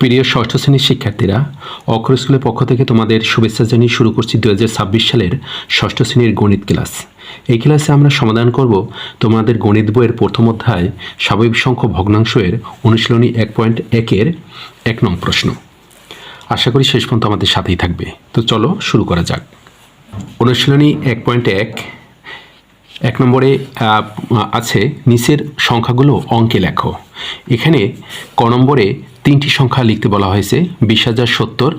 প্রিয় ষষ্ঠ শ্রেণির শিক্ষার্থীরা অক্ষর স্কুলের পক্ষ থেকে তোমাদের শুভেচ্ছা জানিয়ে শুরু করছি দু হাজার ছাব্বিশ সালের ষষ্ঠ শ্রেণির গণিত ক্লাস। এই ক্লাসে আমরা সমাধান করব তোমাদের গণিত বইয়ের প্রথম অধ্যায়, স্বাভাবিক সংখ্য ভগ্নাংশের অনুশীলনী এক পয়েন্ট একের এক নং প্রশ্ন। আশা করি শেষ পর্যন্ত আমাদের সাথেই থাকবে। তো চলো শুরু করা যাক। অনুশীলনী এক পয়েন্ট এক এক নম্বরে আছে নিচের সংখ্যাগুলো অঙ্কে লেখো। এখানে ক নম্বরে তিনটি সংখ্যা লিখতে বলা হয়েছে, বিশ হাজার সত্তর,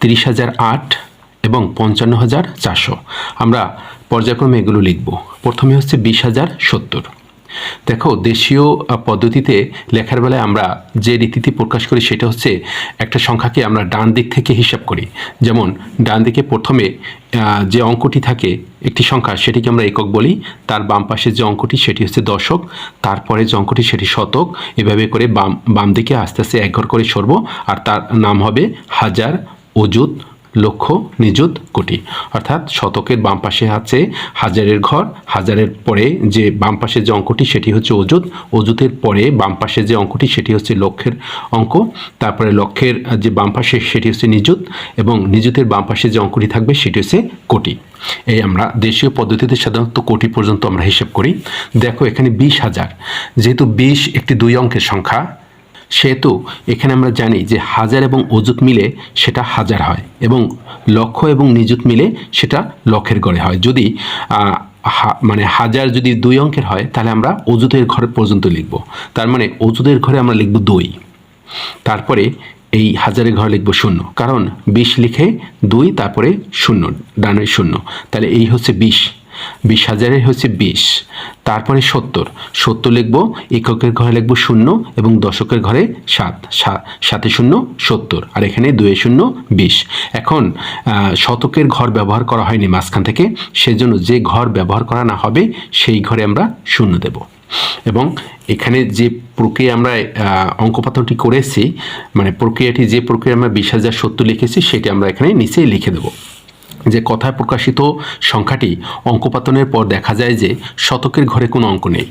তিরিশ হাজার আট এবং পঞ্চান্ন হাজার চারশো। আমরা পর্যায়ক্রমে এগুলো লিখব। প্রথমে হচ্ছে বিশ হাজার সত্তর। দেখো, দেশীয় পদ্ধতিতে লেখার বেলায় আমরা যে রীতিতে প্রকাশ করি সেটা হচ্ছে একটা সংখ্যাকে আমরা ডান দিক থেকে হিসাব করি। যেমন, ডান দিকে প্রথমে যে অঙ্কটি থাকে একটি সংখ্যা, সেটিকে আমরা একক বলি। তার বাম পাশে যে অঙ্কটি, সেটি হচ্ছে দশক। তারপরে যে অঙ্কটি, সেটি শতক। এভাবে করে বাম বাম দিকে আস্তে আস্তে একঘর করে সরব। আর তার নাম হবে হাজার, অযুত লক্ষ, নিযুত কোটি। অর্থাৎ শতকের বাম পাশে আছে হাজারের ঘর, হাজারের পরে যে বাম পাশে যে অঙ্কটি সেটি হচ্ছে অযুত, অযুতের পরে বাম পাশে যে অঙ্কটি সেটি হচ্ছে লক্ষের অঙ্ক, তারপরে লক্ষের যে বাম পাশে সেটি হচ্ছে নিযুত, এবং নিযুতের বাম পাশে যে অঙ্কটি থাকবে সেটি হচ্ছে কোটি। এই আমরা দেশীয় পদ্ধতিতে সাধারণত কোটি পর্যন্ত আমরা হিসেব করি। দেখো এখানে বিশ হাজার। যেহেতু বিশ একটি দুই অঙ্কের সংখ্যা সেহেতু এখানে আমরা জানি যে হাজার এবং অযুত মিলে সেটা হাজার হয় এবং লক্ষ এবং নিযুত মিলে সেটা লক্ষের গড়ে হয়। যদি মানে হাজার যদি দুই অঙ্কের হয়, তাহলে আমরা অযুতের ঘর পর্যন্ত লিখব। তার মানে অযুতের ঘরে আমরা লিখব দুই। তারপরে এই হাজারের ঘরে লিখব শূন্য। কারণ বিশ লিখে দুই, তারপরে শূন্য ডানের শূন্য। তাহলে এই হচ্ছে বিশ। বিশ হাজারের হচ্ছে বিশ। তারপরে সত্তর। সত্তর লিখব এককের ঘরে লিখব শূন্য এবং দশকের ঘরে সাত। সাতে শূন্য, সত্তর। আর এখানে দুয়ে শূন্য, বিশ। এখন শতকের ঘর ব্যবহার করা হয়নি মাঝখান থেকে। সেজন্য যে ঘর ব্যবহার করা না হবে, সেই ঘরে আমরা শূন্য দেব। এবং এখানে যে প্রক্রিয়া আমরা অঙ্কপাতনটি করেছি মানে প্রক্রিয়াটি যে প্রক্রিয়া আমরা বিশ হাজার সত্তর লিখেছি, সেটি আমরা এখানে নিচেই লিখে দেবো। যে কথায় প্রকাশিত সংখ্যাটি অঙ্কপাতনের পর দেখা যায় যে শতকের ঘরে কোনো অঙ্ক নেই।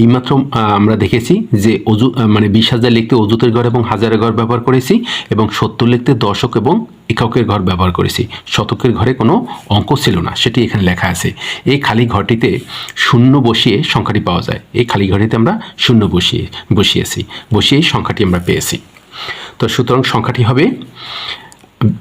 এইমাত্র আমরা দেখেছি যে অজু মানে বিশ হাজার লিখতে অজুতের ঘর এবং হাজারের ঘর ব্যবহার করেছি এবং সত্তর লিখতে দশক এবং এককের ঘর ব্যবহার করেছি। শতকের ঘরে কোনো অঙ্ক ছিল না, সেটি এখানে লেখা আছে। এই খালি ঘরটিতে শূন্য বসিয়ে সংখ্যাটি পাওয়া যায়। এই খালি ঘরটিতে আমরা শূন্য বসিয়ে, বসিয়েছি, বসিয়ে সংখ্যাটি আমরা পেয়েছি। তো সুতরাং সংখ্যাটি হবে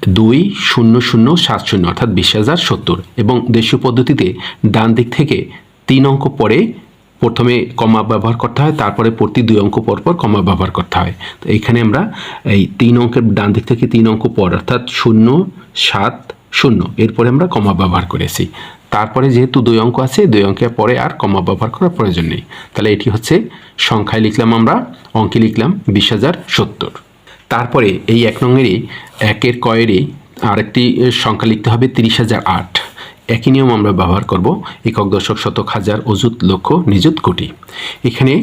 দুই শূন্য শূন্য সাত শূন্য অর্থাৎ বিশ হাজার সত্তর। এবং দেশীয় পদ্ধতিতে ডান দিক থেকে তিন অঙ্ক পরে প্রথমে কমা ব্যবহার করতে হয়, তারপরে প্রতি দুই অঙ্ক পর পর কমা ব্যবহার করতে হয়। তো এইখানে আমরা এই তিন অঙ্কের ডান দিক থেকে তিন অঙ্ক পর অর্থাৎ শূন্য, সাত, শূন্য, এরপরে আমরা কমা ব্যবহার করেছি। তারপরে যেহেতু দুই অঙ্ক আছে, দুই অঙ্কের পরে আর কমা ব্যবহার করার প্রয়োজন নেই। তাহলে এটি হচ্ছে, সংখ্যায় লিখলাম আমরা, অঙ্কে লিখলাম বিশ হাজার সত্তর। তারপরে এই এক নঙেরই একের কয়েরই আরেকটি সংখ্যা লিখতে হবে তিরিশ হাজার আট। একই নিয়ম আমরা ব্যবহার করব, একক দশক শতক হাজার, অযুত লক্ষ, নিযুত কোটি। এখানে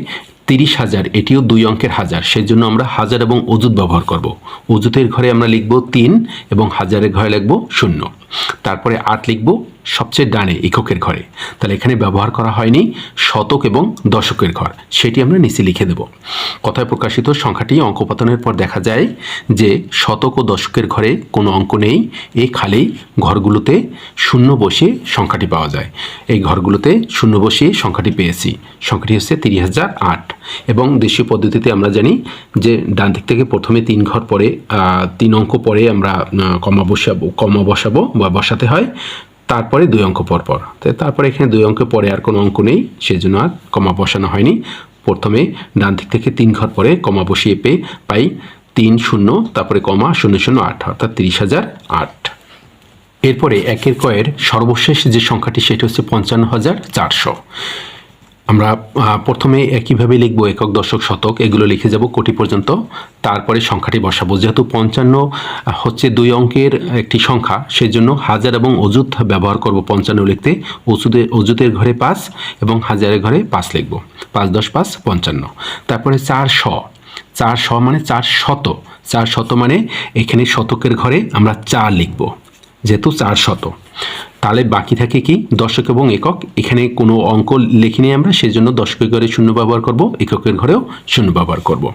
তিরিশ হাজার, এটিও দুই অঙ্কের হাজার সেই জন্য আমরা হাজার এবং অযুত ব্যবহার করব। অযুতের ঘরে আমরা লিখব তিন এবং হাজারের ঘরে লিখব শূন্য। তারপরে আট লিখব সবচেয়ে ডানে এককের ঘরে। তাহলে এখানে ব্যবহার করা হয়নি শতক এবং দশকের ঘর। সেটি আমরা নিচে লিখে দেব। কথায় প্রকাশিত সংখ্যাটি অঙ্কপাতনের পর দেখা যায় যে শতক ও দশকের ঘরে কোনো অঙ্ক নেই। এই খালি ঘরগুলোতে শূন্য বসিয়ে সংখ্যাটি পাওয়া যায়। এই ঘরগুলোতে শূন্য বসিয়ে সংখ্যাটি পেয়েছি। সংখ্যাটি হচ্ছে তিরিশ হাজার আট। এবং দেশীয় পদ্ধতিতে আমরা জানি যে ডান দিক থেকে প্রথমে তিন ঘর পরে তিন অঙ্ক পরে আমরা কমা বসাবো কমা বসাবো বা বসাতে হয়। তারপরে দুই অঙ্ক পর পর। তো তারপরে এখানে দুই অঙ্ক পরে আর কোনো অঙ্ক নেই সেই জন্য আর কমা বসানো হয়নি। প্রথমে ডান দিক থেকে তিন ঘর পরে কমা বসিয়ে পেয়ে পাই তিন শূন্য, তারপরে কমা শূন্য শূন্য আট, অর্থাৎ তিরিশ হাজার আট। এরপরে একের কয়ের সর্বশেষ যে সংখ্যাটি, সেটি হচ্ছে পঞ্চান্ন হাজার চারশো। আমরা প্রথমে একইভাবে লিখব একক দশক শতক, এগুলো লিখে যাব কোটি পর্যন্ত। তারপরে সংখ্যাটি বসাবো। যেহেতু পঞ্চান্ন হচ্ছে দুই অঙ্কের একটি সংখ্যা সেই জন্য হাজার এবং অযুত ব্যবহার করব পঞ্চান্ন লিখতে। অজুদের অজুতের ঘরে পাঁচ এবং হাজারের ঘরে পাঁচ লিখব। পাঁচ, দশ, পাঁচ, পঞ্চান্ন। তারপরে চার শ। চার শ মানে চার শত। চার শত মানে এখানে শতকের ঘরে আমরা চার লিখব, যেহেতু চার শত। তাহলে বাকি থাকে কি? দশক এবং একক। এখানে কোনো অঙ্ক লিখিনি আমরা সেই জন্য দশকের ঘরে শূন্য ব্যবহার করব, এককের ঘরেও শূন্য ব্যবহার করব।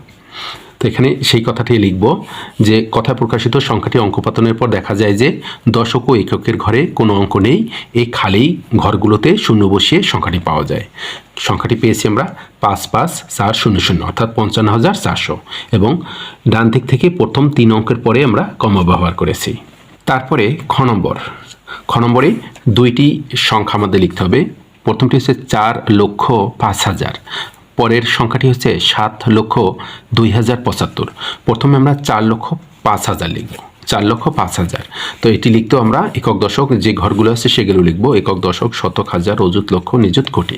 তো এখানে সেই কথাটি লিখব যে, কথা প্রকাশিত সংখ্যাটি অঙ্কপাতনের পর দেখা যায় যে, দশক ও এককের ঘরে কোনো অঙ্ক নেই। এই খালি ঘরগুলোতে শূন্য বসিয়ে সংখ্যাটি পাওয়া যায়। সংখ্যাটি পেয়েছি আমরা পাঁচ পাঁচ চার শূন্য শূন্য, অর্থাৎ পঞ্চান্ন হাজার চারশো। এবং ডান দিক থেকে প্রথম তিন অঙ্কের পরে আমরা কমা ব্যবহার করেছি। তারপরে খ নম্বর। খ নম্বরে দুইটি সংখ্যা আমাদের লিখতে হবে। প্রথমটি হচ্ছে চার লক্ষ পাঁচ হাজার। পরের সংখ্যাটি হচ্ছে সাত লক্ষ দুই হাজার পঁচাত্তর। প্রথমে আমরা চার লক্ষ পাঁচ হাজার লিখব। চার লক্ষ পাঁচ হাজার। তো এটি লিখতেও আমরা একক দশক, যে ঘরগুলো আছে সেগুলো লিখব। একক দশক, শতক হাজার, অযুত লক্ষ, নিযুত কোটি।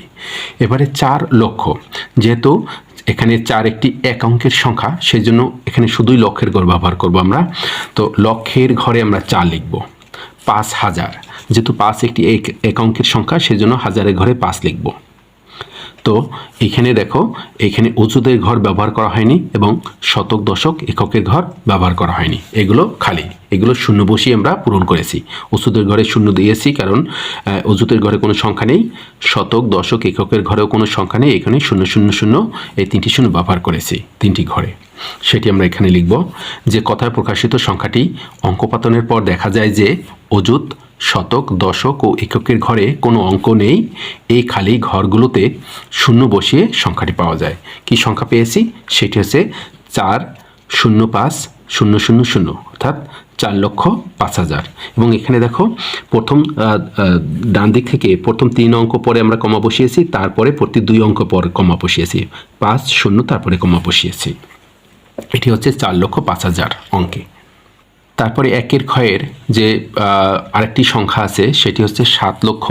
এবারে চার লক্ষ। যেহেতু এখানে চার একটি এক অঙ্কের সংখ্যা, সেই জন্য এখানে শুধুই লক্ষের ঘর ব্যবহার করব আমরা। তো লক্ষের ঘরে আমরা চার লিখব। পাঁচ হাজার। যেহেতু পাঁচ একটি এক অঙ্কের সংখ্যা সেজন্য হাজারের ঘরে পাঁচ লিখব। তো এখানে দেখো, এখানে উঁচুদের ঘর ব্যবহার করা হয়নি এবং শতক দশক এককের ঘর ব্যবহার করা হয়নি। এগুলো খালি, এগুলো শূন্য বসিয়ে আমরা পূরণ করেছি। উঁচুদের ঘরে শূন্য দিয়েছি কারণ অজুতের ঘরে কোনো সংখ্যা নেই, শতক, দশক, এককের ঘরেও কোনো সংখ্যা নেই, এখানে শূন্য শূন্য শূন্য এই তিনটি শূন্য ব্যবহার করেছি, তিনটি ঘরে। সেটি আমরা এখানে লিখব যে কথায় প্রকাশিত সংখ্যাটি অঙ্কপাতনের পর দেখা যায় যে অজুত শতক, দশক ও এককের ঘরে কোনো অঙ্ক নেই। এই খালি ঘরগুলোতে শূন্য বসিয়ে সংখ্যাটি পাওয়া যায়। কি সংখ্যা পেয়েছি? সেটি হচ্ছে চার শূন্য পাঁচ শূন্য শূন্য শূন্য, অর্থাৎ চার লক্ষ পাঁচ হাজার। এবং এখানে দেখো, প্রথম ডান দিক থেকে প্রথম তিন অঙ্ক পরে আমরা কমা বসিয়েছি, তারপরে প্রতি দুই অঙ্ক পর কমা বসিয়েছি। পাঁচ শূন্য, তারপরে কমা বসিয়েছি। এটি হচ্ছে চার লক্ষ পাঁচ হাজার অঙ্কে। তারপরে একের ক্ষয়ের যে আরেকটি সংখ্যা আছে, সেটি হচ্ছে সাত লক্ষ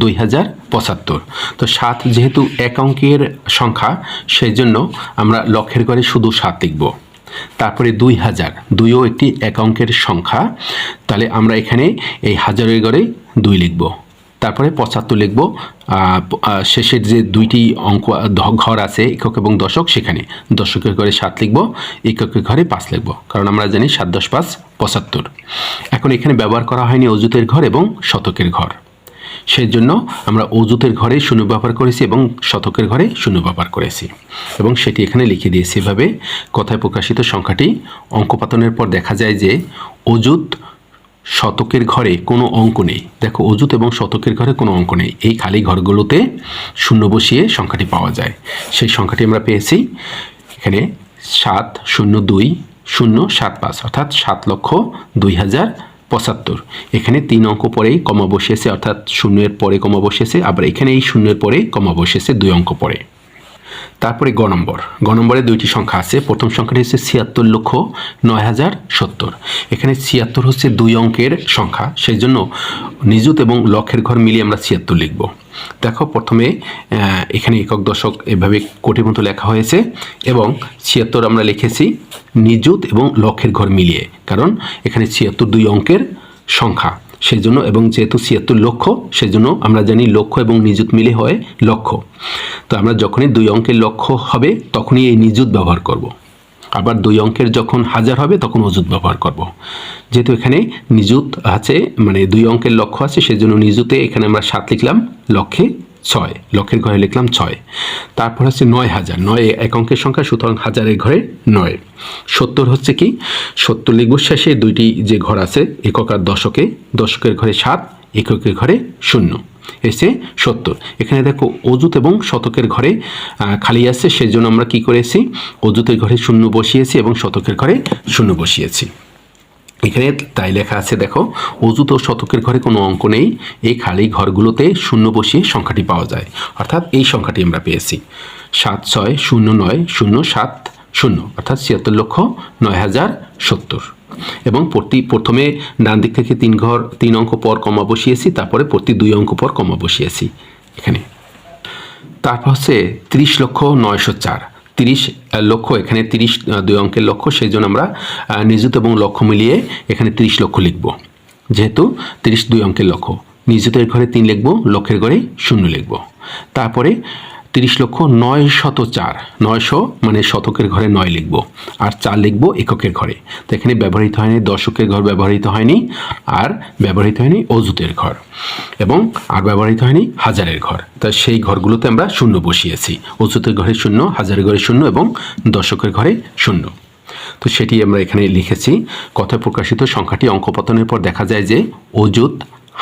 দুই হাজার পঁচাত্তর। তো সাত যেহেতু এক অঙ্কের সংখ্যা, সেই জন্য আমরা লক্ষের ঘরে শুধু সাত লিখব। তারপরে দুই হাজার, দুইও একটি এক অঙ্কের সংখ্যা। তাহলে আমরা এখানে এই হাজারের ঘরে দুই লিখব। তারপরে পঁচাত্তর লিখব শেষের যে দুইটি অঙ্ক ঘর আছে, একক এবং দশক, সেখানে দশকের ঘরে সাত লিখব, এককের ঘরে পাঁচ লিখব, কারণ আমরা জানি সাত, দশ, পাঁচ, পঁচাত্তর। এখন এখানে ব্যবহার করা হয়নি অজুতের ঘর এবং শতকের ঘর। সেই জন্য আমরা অজুতের ঘরে শূন্য ব্যবহার করেছি এবং শতকের ঘরে শূন্য ব্যবহার করেছি। এবং সেটি এখানে লিখে দিয়েছি এভাবে। কথায় প্রকাশিত সংখ্যাটি অঙ্কপাতনের পর দেখা যায় যে অজুত শতকের ঘরে কোনো অঙ্ক নেই। দেখো অজুত এবং শতকের ঘরে কোনো অঙ্ক নেই। এই খালি ঘরগুলোতে শূন্য বসিয়ে সংখ্যাটি পাওয়া যায়। সেই সংখ্যাটি আমরা পেয়েছি এখানে সাত শূন্য দুই শূন্য সাত পাঁচ, অর্থাৎ সাত লক্ষ দুই হাজার পঁচাত্তর। এখানে তিন অঙ্ক পরেই কমা বসিয়েছে, অর্থাৎ শূন্যের পরে কমা বসিয়েছে, আবার এখানে এই শূন্যের পরে কমা বসিয়েছে দুই অঙ্ক পরে। তারপরে গ নম্বর। গ নম্বরে দুইটি সংখ্যা আছে। প্রথম সংখ্যাটি হচ্ছে ছিয়াত্তর লক্ষ নয় হাজার সত্তর। এখানে ছিয়াত্তর হচ্ছে দুই অঙ্কের সংখ্যা। সেই জন্য নিযুত এবং লক্ষের ঘর মিলিয়ে আমরা ছিয়াত্তর লিখব। দেখো, প্রথমে এখানে একক, দশক এভাবে কোটির মতো লেখা হয়েছে এবং ছিয়াত্তর আমরা লিখেছি নিযুত এবং লক্ষের ঘর মিলিয়ে। কারণ এখানে ছিয়াত্তর দুই অঙ্কের সংখ্যা। সেই জন্য এবং যেহেতু ছিয়াত্তর লক্ষ সেই জন্য আমরা জানি লক্ষ এবং নিযুত মিলে হয় লক্ষ তো আমরা যখনই দুই অঙ্কের লক্ষ্য হবে, তখনই এই নিযুত ব্যবহার করব। আবার দুই অঙ্কের যখন হাজার হবে, তখন অজুত ব্যবহার করব। যেহেতু এখানে নিযুত আছে মানে দুই অঙ্কের লক্ষ্য আছে সেই জন্য নিযুতে এখানে আমরা সাত লিখলাম, লক্ষে ছয়, লক্ষের ঘরে লিখলাম ছয়। তারপর হচ্ছে নয় হাজার। নয় এক অঙ্কের সংখ্যা, সুতরাং হাজারের ঘরে নয়। সত্তর হচ্ছে কি? সত্তর লিখব শেষে, দুইটি যে ঘর আছে, একক আর দশকে, দশকের ঘরে সাত, এককের ঘরে শূন্য। এসে সত্তর। এখানে দেখো অজুত এবং শতকের ঘরে খালি আছে সেই জন্য আমরা কি করেছি? অজুতের ঘরে শূন্য বসিয়েছি এবং শতকের ঘরে শূন্য বসিয়েছি। এখানে তাই লেখা আছে, দেখো অজুত ও শতকের ঘরে কোনো অঙ্ক নেই, এই খালি ঘরগুলোতে শূন্য বসিয়ে সংখ্যাটি পাওয়া যায়। অর্থাৎ এই সংখ্যাটি আমরা পেয়েছি। সাত ছয় শূন্য নয় শূন্য সাত শূন্য, অর্থাৎ ছিয়াত্তর লক্ষ নয় হাজার সত্তর। এবং প্রতি, প্রথমে ডান দিক থেকে তিন ঘর, তিন অঙ্ক পর কমা বসিয়েছি, তারপরে প্রতি দুই অঙ্ক পর কমা বসিয়েছি। এখানে। তারপর হচ্ছে তিরিশ লক্ষ নয়শো চার। তিরিশ লক্ষ, এখানে তিরিশ দুই অঙ্কের লক্ষ্য সেই জন্য আমরা নিযুত এবং লক্ষ্য মিলিয়ে এখানে তিরিশ লক্ষ লিখব। যেহেতু তিরিশ দুই অঙ্কের লক্ষ্য নিযুতের ঘরে তিন লিখব, লক্ষের ঘরে শূন্য লিখব। তারপরে তিরিশ লক্ষ নয় শত চার নয়শো মানে শতকের ঘরে নয় লিখব, আর চার লিখব এককের ঘরে। তো এখানে ব্যবহৃত হয়নি, দশকের ঘর ব্যবহৃত হয়নি, আর ব্যবহৃত হয়নি অজুতের ঘর, এবং আর ব্যবহৃত হয়নি হাজারের ঘর। তা সেই ঘরগুলোতে আমরা শূন্য বসিয়েছি অজুতের ঘরে শূন্য, হাজারের ঘরে শূন্য, এবং দশকের ঘরে শূন্য। তো সেটি আমরা এখানে লিখেছি। কথায় প্রকাশিত সংখ্যাটি অঙ্কপতনের পর দেখা যায় যে অযুত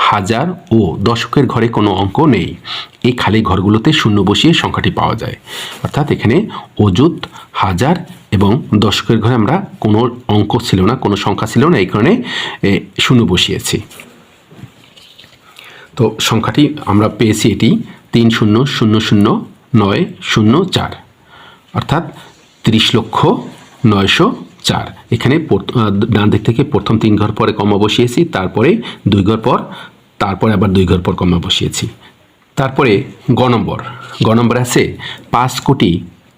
হাজার ও দশকের ঘরে কোনো অঙ্ক নেই। এই খালি ঘরগুলোতে শূন্য বসিয়ে সংখ্যাটি পাওয়া যায়। অর্থাৎ এখানে অযুত, হাজার এবং দশকের ঘরে আমরা কোনো অঙ্ক ছিল না, কোনো সংখ্যা ছিল না, এই কারণে শূন্য বসিয়েছি। তো সংখ্যাটি আমরা পেয়েছি এটি তিন শূন্য শূন্য শূন্য, নয় শূন্য চার। অর্থাৎ তিরিশ লক্ষ নয়শো চার। এখানে ডান দিক থেকে প্রথম তিন ঘর পরে কমা বসিয়েছি, তারপরে দুই ঘর পর তারপরে আবার দুই ঘর পর কমা বসিয়েছি। তারপরে গ নম্বর গ নম্বর আছে পাঁচ কোটি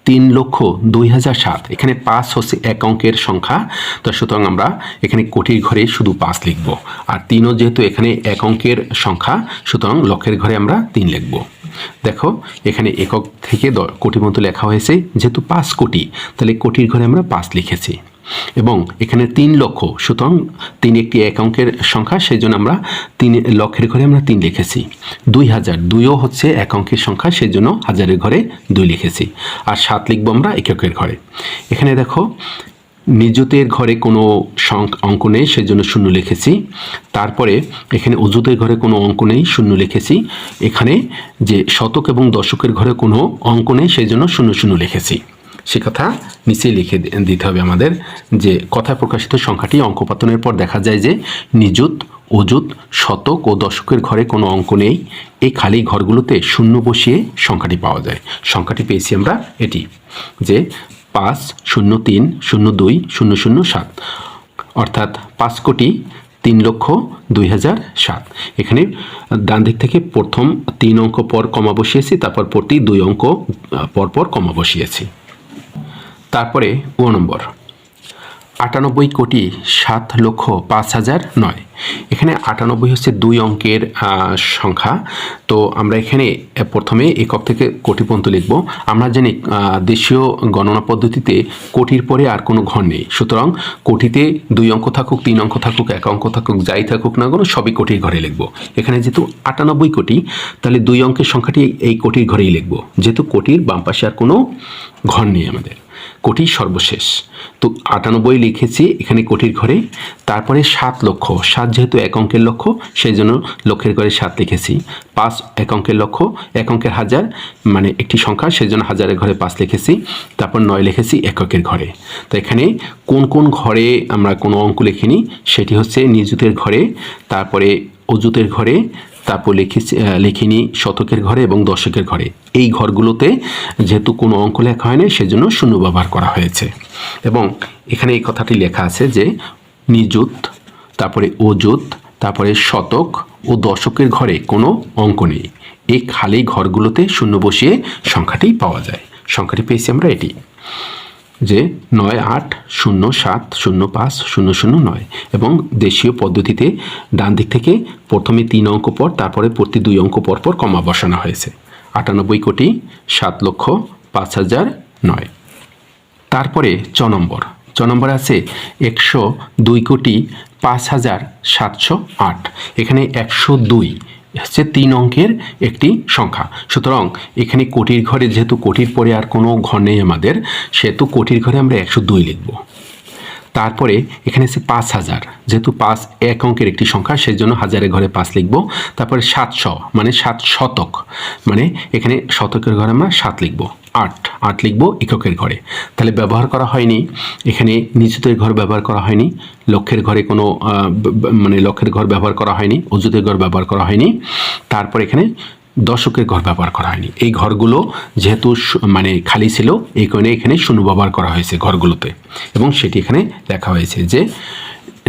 তিন লক্ষ দুই হাজার সাত। এখানে পাঁচ হচ্ছে এক অঙ্কের সংখ্যা। তো সুতরাং আমরা এখানে কোটির ঘরে শুধু পাঁচ লিখব। আর তিনও যেহেতু এখানে এক অঙ্কের সংখ্যা, সুতরাং লক্ষের ঘরে আমরা তিন লিখব। দেখো, এখানে একক থেকে কোটি মতো লেখা হয়েছে, যেহেতু পাঁচ কোটি, তাহলে কোটির ঘরে আমরা পাঁচ লিখেছি। এবং এখানে তিন লক্ষ, সুতরাং তিন একটি এক অঙ্কের সংখ্যা সেই জন্য আমরা তিন লক্ষের ঘরে আমরা তিন লিখেছি। দুই হাজার দুইও হচ্ছে এক অঙ্কের সংখ্যা সেই জন্য হাজারের ঘরে দুই লিখেছি। আর সাত লিখব আমরা এককের ঘরে। এখানে দেখো, নিজতের ঘরে কোনো অঙ্ক নেই সেই জন্য শূন্য লিখেছি। তারপরে এখানে অজুতের ঘরে কোনো অঙ্ক নেই, শূন্য লিখেছি। এখানে যে শতক এবং দশকের ঘরে কোনো অঙ্ক নেই সেই জন্য শূন্য শূন্য লিখেছি। সে কথা নিচেই লিখে দিতে হবে আমাদের যে কথায় প্রকাশিত সংখ্যাটি অঙ্কপাতনের পর দেখা যায় যে নিযুত, অযুত, শতক ও দশকের ঘরে কোনো অঙ্ক নেই। এই খালি ঘরগুলোতে শূন্য বসিয়ে সংখ্যাটি পাওয়া যায়। সংখ্যাটি পেয়েছি আমরা এটি, যে পাঁচ শূন্য তিন শূন্য দুই শূন্য শূন্য সাত। অর্থাৎ পাঁচ কোটি তিন লক্ষ দুই হাজার সাত। এখানে ডান দিক থেকে প্রথম তিন অঙ্ক পর কমা বসিয়েছি, তারপর প্রতি দুই অঙ্ক পর পর কমা বসিয়েছি। তারপরে ও নম্বর। আটানব্বই কোটি সাত লক্ষ পাঁচ হাজার নয়। এখানে আটানব্বই হচ্ছে দুই অঙ্কের সংখ্যা। তো আমরা এখানে প্রথমে একক থেকে কোটি পর্যন্ত লিখব। আমরা জানি দেশীয় গণনা পদ্ধতিতে কোটির পরে আর কোনো ঘর নেই। সুতরাং কোটিতে দুই অঙ্ক থাকুক, তিন অঙ্ক থাকুক, এক অঙ্ক থাকুক, যাই থাকুক না কোনো, সবই কোটির ঘরে লিখব। এখানে যেহেতু আটানব্বই কোটি, তাহলে দুই অঙ্কের সংখ্যাটি এই কোটির ঘরেই লিখব। যেহেতু কোটির বাম পাশে আর কোনো ঘর নেই আমাদের। কোটি সর্বশেষ। তো আটানব্বই লিখেছি এখানে কোটির ঘরে, তারপরে সাত লক্ষ। সাত যেহেতু এক অঙ্কের লক্ষ সেই জন্য লক্ষের ঘরে সাত লিখেছি। পাঁচ এক অঙ্কের লক্ষ এক অঙ্কের হাজার মানে একটি সংখ্যা সেই জন্য হাজারের ঘরে পাঁচ লিখেছি। তারপর নয় লিখেছি এককের ঘরে। তো এখানে কোন কোন ঘরে আমরা কোনো অঙ্ক লিখিনি, সেটি হচ্ছে নিযুতের ঘরে, তারপরে অজুতের ঘরে তারপর লিখেছি লিখিনি শতকের ঘরে এবং দশকের ঘরে। এই ঘরগুলোতে যেহেতু কোনো অঙ্ক লেখা হয়নি, সেজন্য শূন্য ব্যবহার করা হয়েছে। এবং এখানে এই কথাটি লেখা আছে যে, নিযুত, তারপরে অযুত, তারপরে শতক ও দশকের ঘরে কোনো অঙ্ক নেই। এই খালি ঘরগুলোতে শূন্য বসিয়ে সংখ্যাটি পাওয়া যায়। সংখ্যাটি পেয়েছি আমরা এটি। যে নয় আট শূন্য সাত শূন্য পাঁচ শূন্য শূন্য নয় এবং দেশীয় পদ্ধতিতে ডান দিক থেকে প্রথমে তিন অঙ্ক পর, তারপরে প্রতি দুই অঙ্ক পর পর কমা বসানো হয়েছে। আটানব্বই কোটি সাত লক্ষ পাঁচ হাজার নয়। তারপরে চ নম্বর। চ নম্বর আছে একশো দুই কোটি পাঁচ হাজার সাতশো আট। এখানে একশো দুই হচ্ছে তিন অঙ্কের একটি সংখ্যা। সুতরাং এখানে কোটির ঘরে যেহেতু কোটির পরে আর কোনো ঘর নেই আমাদের, সেহেতু কোটির ঘরে আমরা একশো দুই লিখব। তারপরে এখানে আছে পাঁচ হাজার। যেহেতু পাঁচ এক অঙ্কের একটি সংখ্যা সেই জন্য হাজারের ঘরে পাঁচ লিখব। তারপরে সাতশো মানে সাত শতক। মানে এখানে শতকের ঘরে আমরা সাত লিখব। আট আট লিখব এককের ঘরে। তাহলে ব্যবহার করা হয়নি। এখানে নিচুতের ঘর ব্যবহার করা হয়নি। লক্ষের ঘরে কোনো মানে লক্ষের ঘর ব্যবহার করা হয়নি। অজুতের ঘর ব্যবহার করা হয়নি। তারপর এখানে দশকের ঘর ব্যবহার করা হয়নি। এই ঘরগুলো যেহেতু মানে খালি ছিল, এই কারণে এখানে শূন্য ব্যবহার করা হয়েছে ঘরগুলোতে। এবং সেটি এখানে লেখা হয়েছে যে,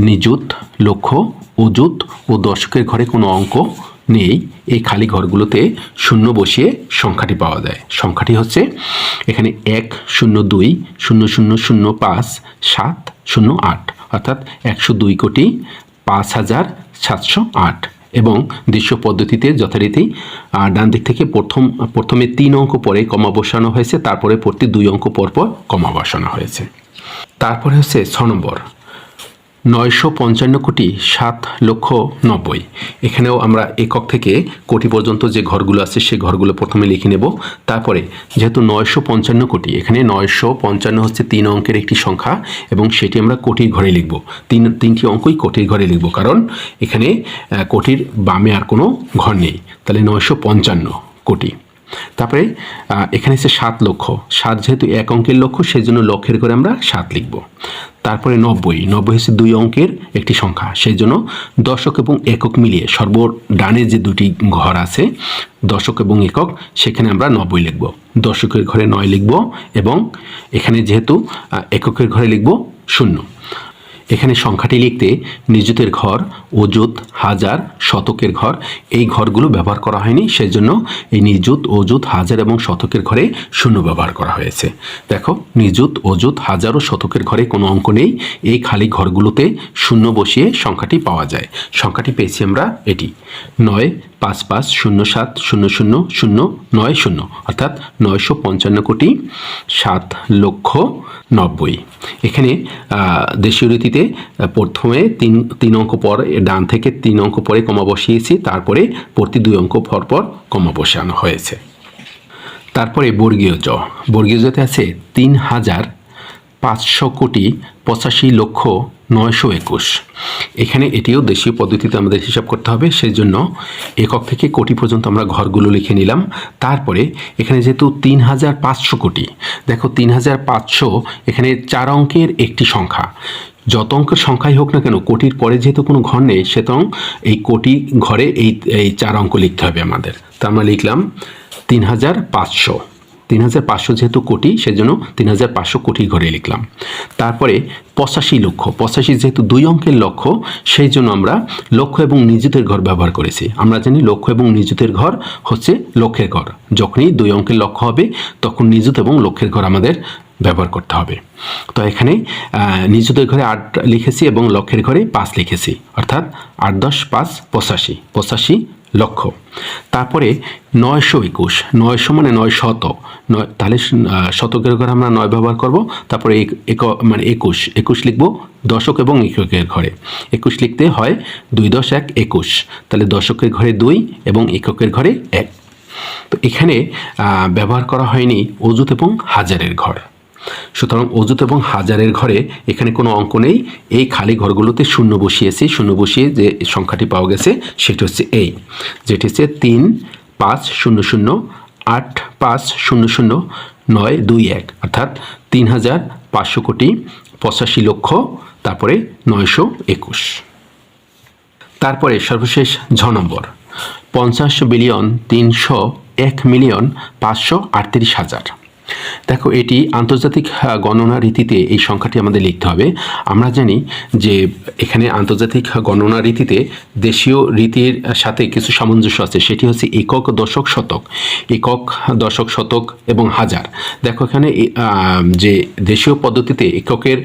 নিযুত, লক্ষ্য অযুত ও দশকের ঘরে কোনো অঙ্ক নেই। এই খালি ঘরগুলোতে শূন্য বসিয়ে সংখ্যাটি পাওয়া যায়। সংখ্যাটি হচ্ছে এখানে এক, শূন্য দুই, শূন্য শূন্য শূন্য পাঁচ, সাত, শূন্য আট। অর্থাৎ একশো দুই কোটি পাঁচ হাজার সাতশো আট। এবং দৃশ্য পদ্ধতিতে যথারীতি ডান দিক থেকে প্রথম, প্রথমে তিন অঙ্ক পরে কমা বসানো হয়েছে, তারপরে প্রতি দুই অঙ্ক পরপর পর কমা বসানো হয়েছে। তারপরে হচ্ছে ছ নম্বর। নয়শো পঞ্চান্ন কোটি সাত লক্ষ নব্বই। এখানেও আমরা একক থেকে কোটি পর্যন্ত যে ঘরগুলো আছে সেই ঘরগুলো প্রথমে লিখে নেব। তারপরে, যেহেতু নয়শো পঞ্চান্ন কোটি, এখানে নয়শো পঞ্চান্ন হচ্ছে তিন অঙ্কের একটি সংখ্যা এবং সেটি আমরা কোটির ঘরে লিখব। তিন, তিনটি অঙ্কই কোটির ঘরে লিখব কারণ এখানে কোটির বামে আর কোনো ঘর নেই। তাহলে নয়শো পঞ্চান্ন কোটি। তারপরে এখানে হচ্ছে সাত লক্ষ সাত যেহেতু এক অঙ্কের লক্ষ সেই জন্য লক্ষের করে আমরা সাত লিখব। তারপরে নব্বই। নব্বই হচ্ছে দুই অঙ্কের একটি সংখ্যা। সেই জন্য দশক এবং একক মিলিয়ে সর্ব ডানে যে দুটি ঘর আছে, দশক এবং একক, সেখানে আমরা নব্বই লিখব। দশকের ঘরে নয় লিখব এবং এখানে যেহেতু এককের ঘরে লিখব শূন্য। এখানে সংখ্যাটি লিখতে নিযুতের ঘর অজুত হাজার, শতকের ঘর, এই ঘরগুলো ব্যবহার করা হয়নি সেই জন্য এই নিযুত অজুত হাজার এবং শতকের ঘরে শূন্য ব্যবহার করা হয়েছে। দেখো নিযুত অজুত হাজার ও শতকের ঘরে কোনো অঙ্ক নেই, এই খালি ঘরগুলোতে শূন্য বসিয়ে সংখ্যাটি পাওয়া যায়। সংখ্যাটি পেয়েছি আমরা এটি। নয় পাঁচ পাঁচ শূন্য সাত শূন্য শূন্য শূন্য নয় শূন্য অর্থাৎ নয়শো পঞ্চান্ন কোটি সাত লক্ষ নব্বই। এখানে দেশীয় রীতিতে প্রথমে তিন তিন অঙ্ক পর, ডান থেকে তিন অঙ্ক পরে কমা বসিয়েছি, তারপরে প্রতি দুই অঙ্ক পর পর কমা বসানো হয়েছে। তারপরে বর্গীয় জ। বর্গীয় জতে আছে তিন হাজার পাঁচশো কোটি পঁচাশি লক্ষ নয়শো একুশ। এখানে এটিও দেশীয় পদ্ধতিতে আমাদের হিসাব করতে হবে সেই জন্য একক থেকে কোটি পর্যন্ত আমরা ঘরগুলো লিখে নিলাম। তারপরে এখানে যেহেতু তিন হাজার পাঁচশো কোটি, দেখো তিন হাজার পাঁচশো এখানে চার অঙ্কের একটি সংখ্যা। যত অঙ্কের সংখ্যাই হোক না কেন, কোটির পরে যেহেতু কোনো ঘর নেই, সেতং এই কোটি ঘরে এই এই চার অঙ্ক লিখতে হবে আমাদের। তা আমরা লিখলাম তিন হাজার পাঁচশো। তিন হাজার পাঁচশো যেহেতু কোটি, সেজন্য তিন হাজার পাঁচশো কোটি ঘরে লিখলাম। তারপরে পঁচাশি লক্ষ। পঁচাশি যেহেতু দুই অঙ্কের লক্ষ্য সেই জন্য আমরা লক্ষ্য এবং নিযুতের ঘর ব্যবহার করেছি। আমরা জানি লক্ষ্য এবং নিযুতের ঘর হচ্ছে লক্ষ্যের ঘর। যখনই দুই অঙ্কের লক্ষ্য হবে, তখন নিযুত এবং লক্ষ্যের ঘর আমাদের ব্যবহার করতে হবে। তো এখানে নিযুতের ঘরে আট লিখেছি এবং লক্ষ্যের ঘরে পাঁচ লিখেছি। অর্থাৎ আট দশ পাঁচ পঁচাশি। পঁচাশি লক্ষ তারপরে নয়শো একুশ, নয়শো মানে নয় শত, নয়, তাহলে শতকের ঘরে আমরা নয় ব্যবহার করব, তারপরে এক মানে একুশ একুশ লিখব দশক এবং এককের ঘরে। একুশ লিখতে হয় দুই দশ এক একুশ, তাহলে দশকের ঘরে দুই এবং এককের ঘরে এক। তো এখানে ব্যবহার করা হয়নি অজুত এবং হাজারের ঘর। সুতরাং অজুত এবং হাজারের ঘরে এখানে কোনো অঙ্ক নেই। এই খালি ঘরগুলোতে শূন্য বসিয়েছি। শূন্য বসিয়ে যে সংখ্যাটি পাওয়া গেছে, সেটি হচ্ছে এই, যেটি হচ্ছে তিন, পাঁচ, শূন্য শূন্য, আট, পাঁচ, শূন্য শূন্য, নয়, দুই, এক। অর্থাৎ তিন হাজার পাঁচশো কোটি পঁচাশি লক্ষ, তারপরে নয়শো একুশ। তারপরে সর্বশেষ ঝ নম্বর। পঞ্চাশ বিলিয়ন তিনশো এক মিলিয়ন পাঁচশো আটত্রিশ হাজার। দেখো, এটি আন্তর্জাতিক গণনা রীতিতে এই সংখ্যাটি আমাদের লিখতে হবে। আমরা জানি যে এখানে আন্তর্জাতিক গণনা রীতিতে দেশীয় রীতির সাথে কিছু সামঞ্জস্য আছে। সেটি হচ্ছে একক, দশক, শতক। একক, দশক, শতক এবং হাজার। দেখো, এখানে যে দেশীয় পদ্ধতিতে এককের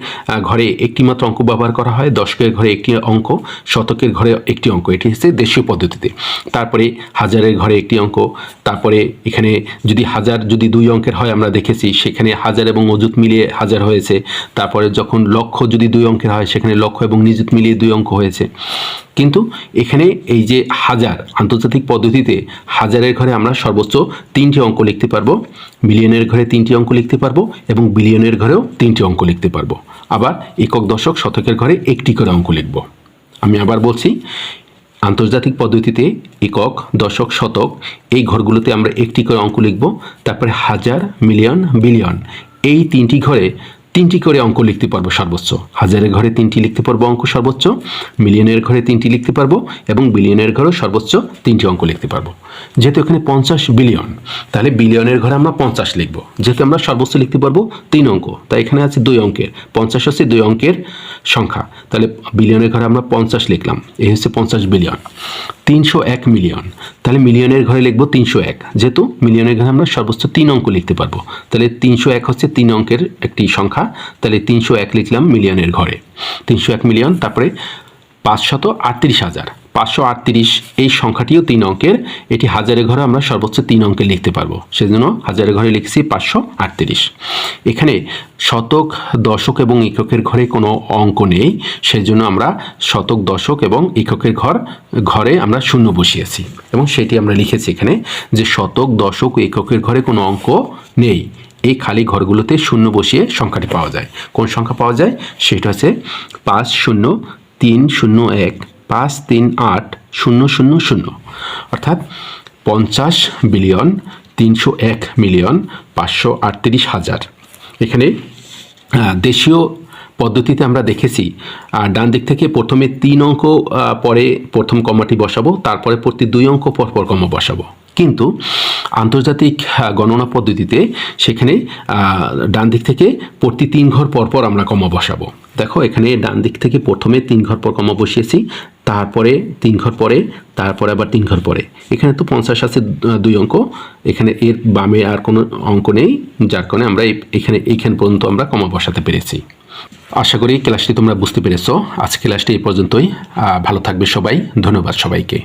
ঘরে একটি মাত্র অঙ্ক ব্যবহার করা হয়, দশকের ঘরে একটি অঙ্ক, শতকের ঘরে একটি অঙ্ক। এটি হচ্ছে দেশীয় পদ্ধতিতে। তারপরে হাজারের ঘরে একটি অঙ্ক, তারপরে এখানে যদি হাজার, যদি দুই অঙ্কের হয়, আমরা দেখেছি, সেখানে হাজার এবং অজুত মিলিয়ে হাজার হয়েছে। তারপরে যখন লক্ষ যদি দুই অঙ্কের হয়, সেখানে লক্ষ এবং নিযুত মিলিয়ে দুই অঙ্ক হয়েছে। কিন্তু এখানে এই যে হাজার, আন্তর্জাতিক পদ্ধতিতে হাজারের ঘরে আমরা সর্বোচ্চ তিনটি অঙ্ক লিখতে পারব, মিলিয়নের ঘরে তিনটি অঙ্ক লিখতে পারব এবং বিলিয়নের ঘরেও তিনটি অঙ্ক লিখতে পারব। আবার একক দশক শতকের ঘরে একটি করে অঙ্ক লিখব। আমি আবার বলছি আন্তর্জাতিক পদ্ধতিতে একক, দশক, শতক, এই ঘরগুলোতে আমরা একটি করে অঙ্ক লিখব, তারপরে হাজার, মিলিয়ন, বিলিয়ন, এই তিনটি ঘরে তিনটি করে অঙ্ক লিখতে পারব সর্বোচ্চ। হাজারের ঘরে তিনটি লিখতে পারব অঙ্ক সর্বোচ্চ, মিলিয়নের ঘরে তিনটি লিখতে পারব এবং বিলিয়নের ঘরেও সর্বোচ্চ তিনটি অঙ্ক লিখতে পারব। যেহেতু এখানে পঞ্চাশ বিলিয়ন, তাহলে বিলিয়নের ঘরে আমরা পঞ্চাশ লিখব। যেহেতু আমরা সর্বোচ্চ লিখতে পারব তিন অঙ্ক, তাই এখানে আছে দুই অঙ্কের। পঞ্চাশ হচ্ছে দুই অঙ্কের সংখ্যা। তাহলে বিলিয়নের ঘরে আমরা পঞ্চাশ লিখলাম। এই হচ্ছে পঞ্চাশ বিলিয়ন। তিনশো এক মিলিয়ন। তাহলে মিলিয়নের ঘরে লিখব তিনশো এক। যেহেতু মিলিয়নের ঘরে আমরা সর্বোচ্চ তিন অঙ্ক লিখতে পারব। তাহলে তিনশো এক হচ্ছে তিন অঙ্কের একটি সংখ্যা। তাহলে তিনশো এক লিখলাম মিলিয়নের ঘরে। তিনশো এক মিলিয়ন, তারপরে পাঁচশত আটত্রিশ হাজার। পাঁচশো আটত্রিশ এই সংখ্যাটিও তিন অঙ্কের। এটি হাজারের ঘরে আমরা সর্বোচ্চ তিন অঙ্কে লিখতে পারব। সেজন্য হাজারের ঘরে লিখছি পাঁচশো আটত্রিশ। এখানে শতক, দশক এবং এককের ঘরে কোনো অঙ্ক নেই। সেজন্য আমরা শতক, দশক এবং এককের ঘর, ঘরে আমরা শূন্য বসিয়েছি। এবং সেটি আমরা লিখেছি এখানে যে শতক, দশক, এককের ঘরে কোনো অঙ্ক নেই। এই খালি ঘরগুলোতে শূন্য বসিয়ে সংখ্যাটি পাওয়া যায়। কোন সংখ্যা পাওয়া যায়? সেটা হচ্ছে পাঁচ শূন্য, তিন শূন্য এক পাঁচ তিন আট শূন্য শূন্য শূন্য। অর্থাৎ পঞ্চাশ বিলিয়ন তিনশো এক মিলিয়ন পাঁচশো আটত্রিশ হাজার। এখানে দেশীয় পদ্ধতিতে আমরা দেখেছি আহ, ডান দিক থেকে প্রথমে তিন অঙ্ক পরে প্রথম কমাটি বসাবো তারপরে প্রতি দুই অঙ্ক পর পর কমা বসাবো। কিন্তু আন্তর্জাতিক গণনা পদ্ধতিতে সেখানে ডান দিক থেকে প্রতি তিন ঘর পর পর আমরা কমা বসাবো। দেখো, এখানে ডান দিক থেকে প্রথমে তিন ঘর পর কমা বসিয়েছি, তারপরে তিন ঘর পরে, তারপরে আবার তিন ঘর পরে। এখানে তো পঞ্চাশ আছে দুই অঙ্ক, এখানে এর বামে আর কোনো অঙ্ক নেই, যার কারণে আমরা এখানে, এইখান পর্যন্ত আমরা কমা বসাতে পেরেছি। আশা করি ক্লাসটি তোমরা বুঝতে পেরেছ। আজ ক্লাসটি এই পর্যন্তই। ভালো থাকবে সবাই। ধন্যবাদ সবাইকে।